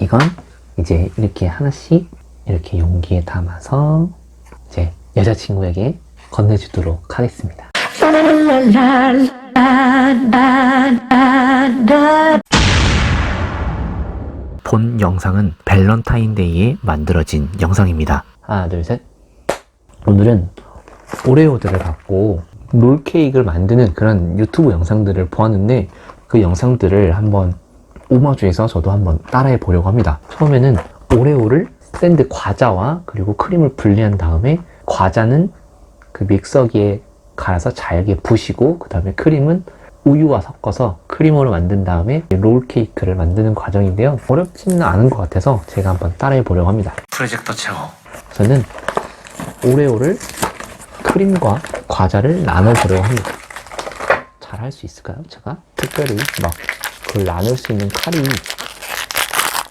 이건 이제 이렇게 하나씩 이렇게 용기에 담아서 이제 여자친구에게 건네주도록 하겠습니다. 본 영상은 밸런타인데이에 만들어진 영상입니다. 하나, 둘, 셋. 오늘은 오레오들을 갖고 롤케이크를 만드는 그런 유튜브 영상들을 보았는데 그 영상들을 한번 오마주해서 저도 한번 따라해 보려고 합니다. 처음에는 오레오를 샌드 과자와 그리고 크림을 분리한 다음에 과자는 그 믹서기에 갈아서 잘게 부시고 그 다음에 크림은 우유와 섞어서 크림으로 만든 다음에 롤 케이크를 만드는 과정인데요. 어렵지는 않은 것 같아서 제가 한번 따라해 보려고 합니다. 프로젝터 채워. 저는 오레오를 크림과 과자를 나눠 보려고 합니다. 잘 할 수 있을까요? 제가 특별히 막 그걸 나눌 수 있는 칼이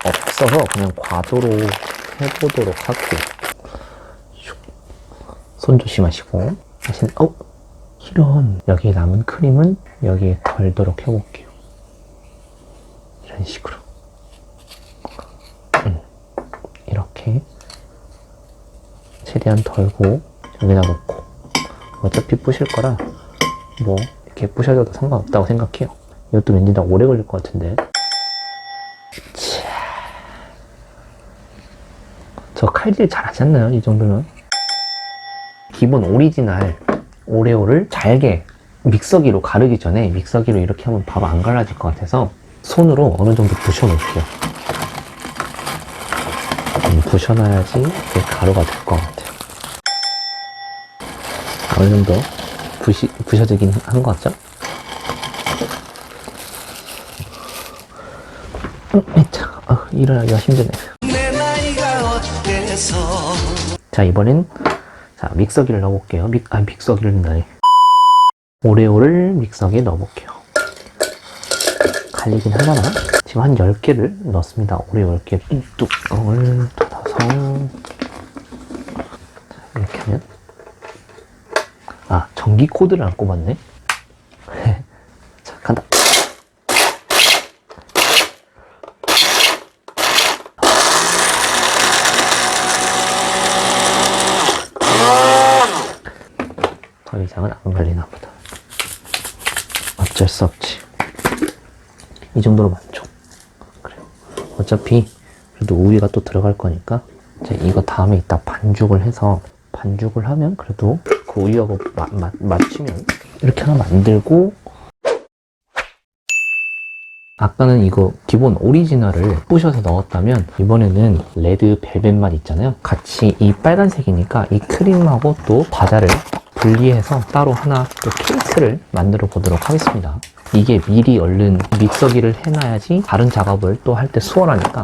없어서 그냥 과도로 해보도록 할게요. 슉. 손 조심하시고. 다시 어? 이런 여기에 남은 크림은 여기에 덜도록 해볼게요. 이런 식으로. 음, 이렇게 최대한 덜고 여기다 놓고. 어차피 부실 거라 뭐 이렇게 부셔줘도 상관없다고 생각해요 이것도 왠지 다 오래 걸릴 것 같은데 자. 저 칼질 잘 하지 않나요? 이 정도는 기본 오리지널 오레오를 잘게 믹서기로 가르기 전에 믹서기로 이렇게 하면 바로 안 갈라질 것 같아서 손으로 어느 정도 부셔 놓을게요 음, 부셔놔야지 가루가 될 것 같아요. 어느 정도 부시, 부셔지긴 한 것 같죠? 음, 자, 어, 일어나기가 힘드네. 자, 이번엔 자, 믹서기를 넣어볼게요. 믹, 아, 믹서기를 넣다니. 오레오를 믹서기에 넣어볼게요. 갈리긴 하려나? 지금 한 10개를 넣었습니다. 오레오 10개. 이 뚜껑을 닫아서. 자, 이렇게 하면. 아, 전기 코드를 안 꼽았네. 이상은 안 걸리나 보다. 어쩔 수 없지. 이 정도로 만족. 그래. 어차피 그래도 우유가 또 들어갈 거니까 이제 이거 다음에 이따 반죽을 해서 반죽을 하면 그래도 그 우유하고 마, 마, 맞추면 이렇게 하나 만들고 아까는 이거 기본 오리지널을 부셔서 넣었다면 이번에는 레드 벨벳 맛 있잖아요. 같이 이 빨간색이니까 이 크림하고 또 과자를 분리해서 따로 하나 또 케이크를 만들어 보도록 하겠습니다. 이게 미리 얼른 믹서기를 해놔야지 다른 작업을 또 할 때 수월하니까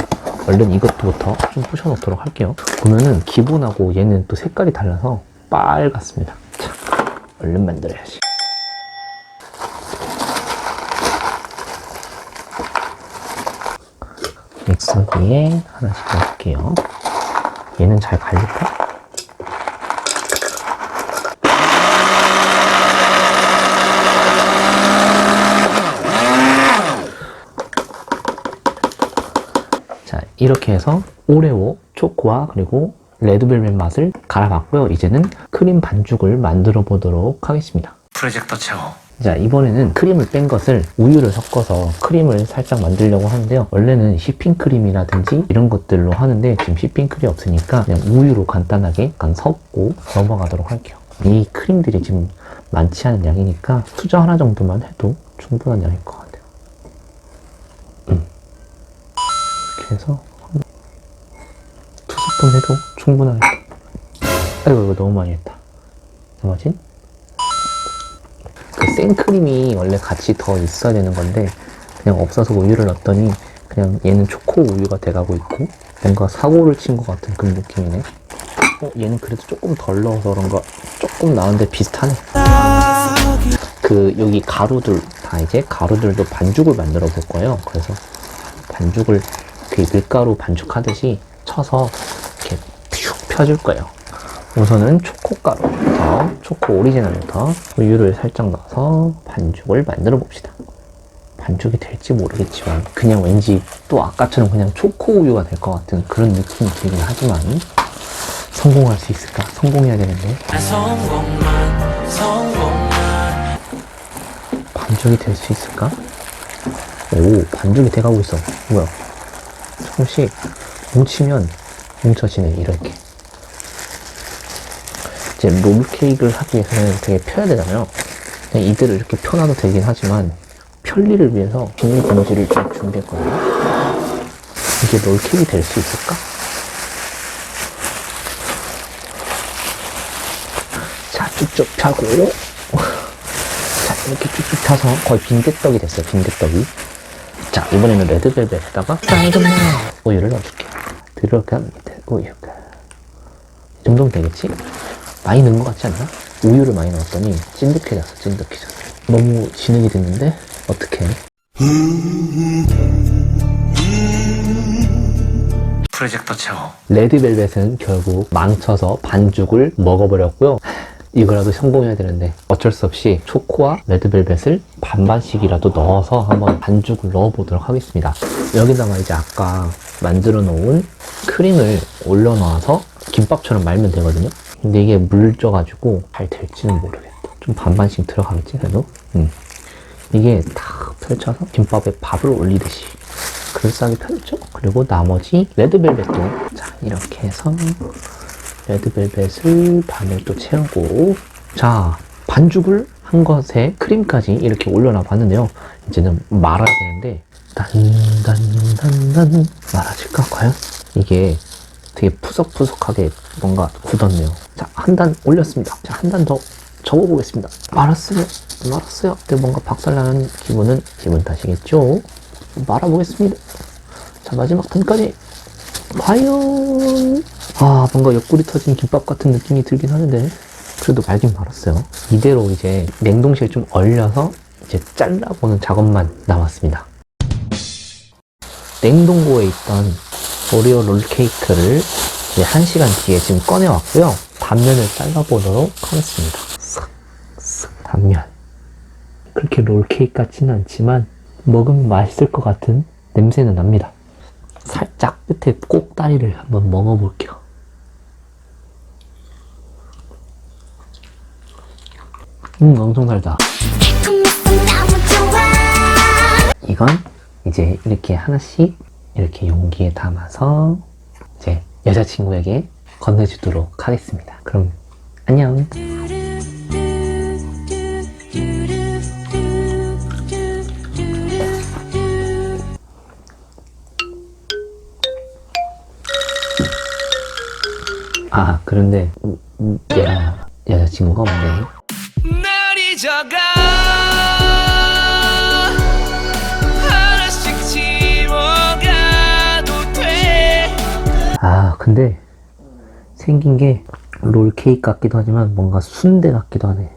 얼른 이것부터 좀 부셔 놓도록 할게요. 보면은 기본하고 얘는 또 색깔이 달라서 빨갛습니다. 자, 얼른 만들어야지. 믹서기에 하나씩 넣을게요. 얘는 잘 갈릴까? 이렇게 해서 오레오, 초코와 그리고 레드벨벳 맛을 갈아봤고요. 이제는 크림 반죽을 만들어 보도록 하겠습니다. 프로젝터 채워. 자, 이번에는 크림을 뺀 것을 우유를 섞어서 크림을 살짝 만들려고 하는데요. 원래는 휘핑크림이라든지 이런 것들로 하는데 지금 휘핑크림이 없으니까 그냥 우유로 간단하게 약간 섞고 넘어가도록 할게요. 이 크림들이 지금 많지 않은 양이니까 수저 하나 정도만 해도 충분한 양일 것 같아요. 10번 해도 충분합니다. 아이고 이거 너무 많이 했다. 뭐지? 그 생크림이 원래 같이 더 있어야 되는 건데 그냥 없어서 우유를 넣었더니 그냥 얘는 초코 우유가 돼가고 있고 뭔가 사고를 친 것 같은 그런 느낌이네. 어, 얘는 그래도 조금 덜 넣어서 그런가 조금 나은데 비슷하네. 그 여기 가루들 다 이제 가루들도 반죽을 만들어 볼 거예요. 그래서 반죽을 그 밀가루 반죽하듯이 쳐서 펴줄 거예요. 우선은 초코가루부터 초코 오리지널부터 우유를 살짝 넣어서 반죽을 만들어 봅시다. 반죽이 될지 모르겠지만 그냥 왠지 또 아까처럼 그냥 초코 우유가 될 것 같은 그런 느낌이 들긴 하지만 성공할 수 있을까? 성공해야 되는데 성공만 성공만 반죽이 될 수 있을까? 오 반죽이 돼가고 있어 뭐야 조금씩 뭉치면 뭉쳐지네 이렇게 이제 롤 케이크를 하기 위해서는 되게 펴야 되잖아요. 이대로 이렇게 펴놔도 되긴 하지만 편리를 위해서 비닐봉지를 좀 준비했거든요. 이게 롤 케이크 될 수 있을까? 자 쭉쭉 펴고 자 이렇게 쭉쭉 펴서 거의 빈대떡이 됐어요 빈대떡이. 자 이번에는 레드벨벳에다가 깔끔한 우유를 넣어줄게요. 들어갑니다 우유가. 이 정도면 되겠지? 많이 넣은 것 같지 않나? 우유를 많이 넣었더니 찐득해졌어 찐득해졌어 너무 진흙이 됐는데 어떡해 프로젝터 채워 레드벨벳은 결국 망쳐서 반죽을 먹어버렸고요. 이거라도 성공해야 되는데 어쩔 수 없이 초코와 레드벨벳을 반반씩이라도 넣어서 한번 반죽을 넣어보도록 하겠습니다. 여기다가 이제 아까 만들어 놓은 크림을 올려놔서 김밥처럼 말면 되거든요. 근데 이게 물져가지고 잘 될지는 모르겠다. 좀 반반씩 들어가겠지 그래도? 음. 이게 탁 펼쳐서 김밥에 밥을 올리듯이 그럴싸하게 펴줬죠? 그리고 나머지 레드벨벳도 자 이렇게 해서 레드벨벳을 반을 또 채우고 자 반죽을 한 것에 크림까지 이렇게 올려놔 봤는데요 이제는 말아야 되는데 단단단단 말아질까 과연? 이게 되게 푸석푸석하게 뭔가 굳었네요 자 한 단 올렸습니다. 자한단 더 접어보겠습니다. 말았어요. 말았어요. 근데 뭔가 박살나는 기분은 기분 탓이겠죠? 말아보겠습니다. 자 마지막 단까지. 과연. 아 뭔가 옆구리 터진 김밥 같은 느낌이 들긴 하는데. 그래도 말긴 말았어요. 이대로 이제 냉동실에 좀 얼려서 이제 잘라보는 작업만 남았습니다. 냉동고에 있던 오리오 롤케이크를 이제 1시간 뒤에 지금 꺼내왔고요 단면을 잘라보도록 하겠습니다 싹, 싹 단면 그렇게 롤케이크 같지는 않지만 먹으면 맛있을 것 같은 냄새는 납니다. 살짝 끝에 꼭다리를 한번 먹어볼게요. 음, 엄청 달다. 이건 이제 이렇게 하나씩 이렇게 용기에 담아서 이제 여자친구에게 건네주도록 하겠습니다. 그럼 안녕. 아, 그런데 음, 야, 여자친구가 없네. 날 잊어가 하나씩 지워가도 돼 아, 근데 생긴 게 롤케이크 같기도 하지만 뭔가 순대 같기도 하네.